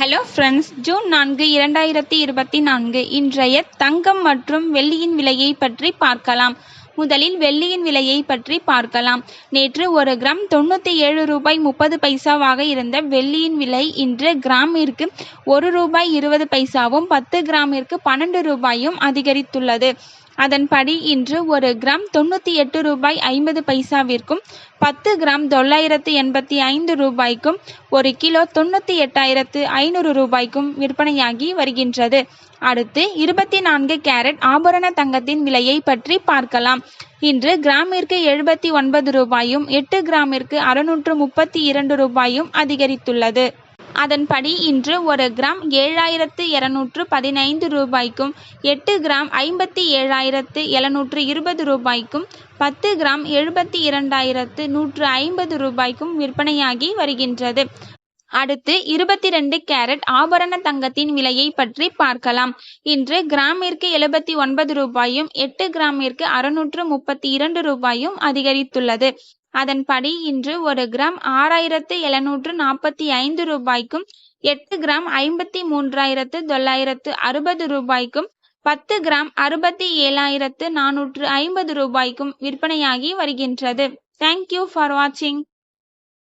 Hello friends June நான்கு இரண்டாயிரத்தி இருபத்தி நான்கு. இன்றைய தங்கம் மற்றும் வெள்ளியின் விலையை பற்றி பார்க்கலாம். முதலில் வெள்ளியின் விலையை பற்றி பார்க்கலாம். நேற்று ஒரு கிராம் தொண்ணூற்றி ஏழு ரூபாய் முப்பது பைசாவாக இருந்த வெள்ளியின் விலை இன்று கிராமிற்கு ஒரு ரூபாய் இருபது பைசாவும் பத்து கிராமிற்கு பன்னெண்டு ரூபாயும் அதிகரித்துள்ளது. அதன்படி இன்று ஒரு கிராம் தொண்ணூற்றி எட்டு ரூபாய் ஐம்பது பைசாவிற்கும் பத்து கிராம் தொள்ளாயிரத்து எண்பத்தி ஐந்து ரூபாய்க்கும் ஒரு கிலோ தொண்ணூற்றி எட்டாயிரத்து ஐநூறு ரூபாய்க்கும் விற்பனையாகி வருகின்றது. அடுத்து இருபத்தி நான்கு கேரட் ஆபரண தங்கத்தின் விலையை பற்றி பார்க்கலாம். இன்று கிராமிற்கு எழுபத்தி ஒன்பது ரூபாயும் எட்டு கிராமிற்கு அறுநூற்று முப்பத்தி இரண்டு ரூபாயும் அதிகரித்துள்ளது. அதன்படி இன்று ஒரு கிராம் ஏழாயிரத்து இருநூற்று பதினைந்து ரூபாய்க்கும் எட்டு கிராம் ஐம்பத்தி ஏழாயிரத்து எழுநூற்று இருபது ரூபாய்க்கும் பத்து கிராம் எழுபத்தி இரண்டாயிரத்து நூற்று ஐம்பது ரூபாய்க்கும் விற்பனையாகி வருகின்றது. அடுத்து இருபத்தி ரெண்டு கேரட் ஆபரண தங்கத்தின் விலையை பற்றி பார்க்கலாம். இன்று கிராமிற்கு எழுபத்தி ஒன்பது ரூபாயும் எட்டு கிராமிற்கு அறுநூற்று முப்பத்தி இரண்டு ரூபாயும் அதிகரித்துள்ளது. அதன்படி இன்று ஒரு கிராம் ஆறாயிரத்து எழுநூற்று நாற்பத்தி ஐந்து ரூபாய்க்கும் எட்டு கிராம் ஐம்பத்தி மூன்றாயிரத்து தொள்ளாயிரத்து அறுபது ரூபாய்க்கும் பத்து கிராம் அறுபத்தி ஏழாயிரத்து நானூற்று ஐம்பது ரூபாய்க்கும் விற்பனையாகி வருகின்றது. தேங்க்யூ ஃபார் வாட்சிங்